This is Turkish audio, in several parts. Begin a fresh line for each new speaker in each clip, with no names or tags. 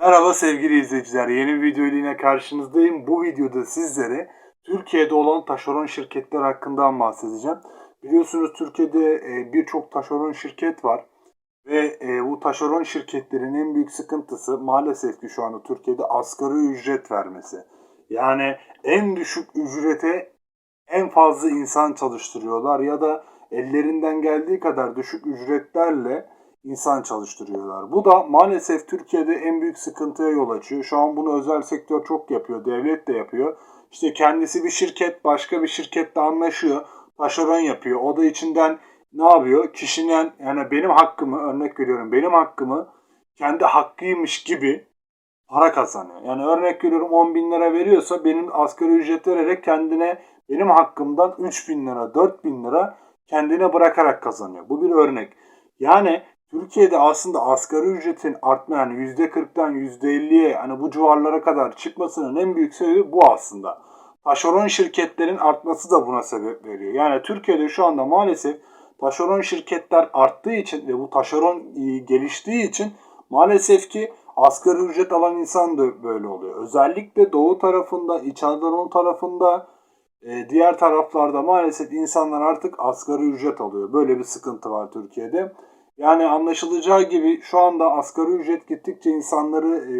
Merhaba sevgili izleyiciler. Yeni bir video ile karşınızdayım. Bu videoda sizlere Türkiye'de olan taşeron şirketler hakkında bahsedeceğim. Biliyorsunuz Türkiye'de e, birçok taşeron şirket var. Ve e, bu taşeron şirketlerin en büyük sıkıntısı maalesef ki şu anda Türkiye'de asgari ücret vermesi. Yani en düşük ücrete en fazla insan çalıştırıyorlar ya da ellerinden geldiği kadar düşük ücretlerle insan çalıştırıyorlar. Bu da maalesef Türkiye'de en büyük sıkıntıya yol açıyor. Şu an bunu özel sektör çok yapıyor, devlet de yapıyor. İşte kendisi bir şirket başka bir şirketle anlaşıyor, taşeron yapıyor. O da içinden ne yapıyor? Kişinin yani benim hakkımı örnek veriyorum benim hakkımı kendi hakkıymış gibi para kazanıyor. Yani örnek veriyorum 10 bin lira veriyorsa benim asgari ücret vererek kendine benim hakkımdan 3 bin lira 4 bin lira kendine bırakarak kazanıyor. Bu bir örnek. Yani Türkiye'de aslında asgari ücretin artma yani %40'dan %50'ye hani bu civarlara kadar çıkmasının en büyük sebebi bu aslında. Taşeron şirketlerin artması da buna sebep veriyor. Yani Türkiye'de şu anda maalesef taşeron şirketler arttığı için ve bu taşeron e, geliştiği için maalesef ki asgari ücret alan insan da böyle oluyor. Özellikle doğu tarafında, İç Anadolu tarafında, e, diğer taraflarda maalesef insanlar artık asgari ücret alıyor. Böyle bir sıkıntı var Türkiye'de. Yani anlaşılacağı gibi şu anda asgari ücret gittikçe insanları e,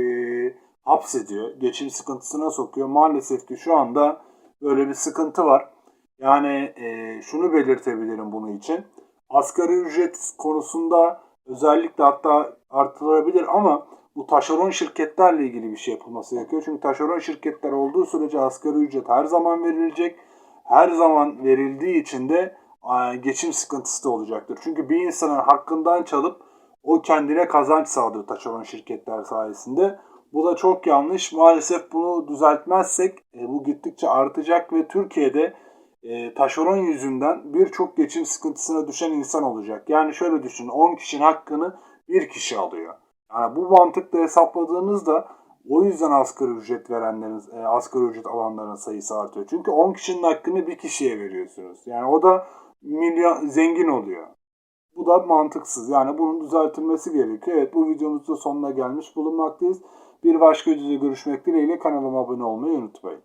hapsediyor. Geçim sıkıntısına sokuyor. Maalesef ki şu anda böyle bir sıkıntı var. Yani e, şunu belirtebilirim bunun için. Asgari ücret konusunda özellikle hatta artırılabilir ama bu taşeron şirketlerle ilgili bir şey yapılması gerekiyor. Çünkü taşeron şirketler olduğu sürece asgari ücret her zaman verilecek. Her zaman verildiği için de geçim sıkıntısı da olacaktır. Çünkü bir insanın hakkından çalıp o kendine kazanç sağlıyor taşeron şirketler sayesinde. Bu da çok yanlış. Maalesef bunu düzeltmezsek e, bu gittikçe artacak ve Türkiye'de e, taşeron yüzünden birçok geçim sıkıntısına düşen insan olacak. Yani şöyle düşünün 10 kişinin hakkını bir kişi alıyor. Yani bu mantıkla hesapladığınızda o yüzden asgari ücret verenlerin, e, asgari ücret alanların sayısı artıyor. Çünkü 10 kişinin hakkını bir kişiye veriyorsunuz. Yani o da milyon zengin oluyor. Bu da mantıksız. Yani bunun düzeltilmesi gerekiyor. Evet bu videomuzun sonuna gelmiş bulunmaktayız. Bir başka videoda görüşmek dileğiyle kanalıma abone olmayı unutmayın.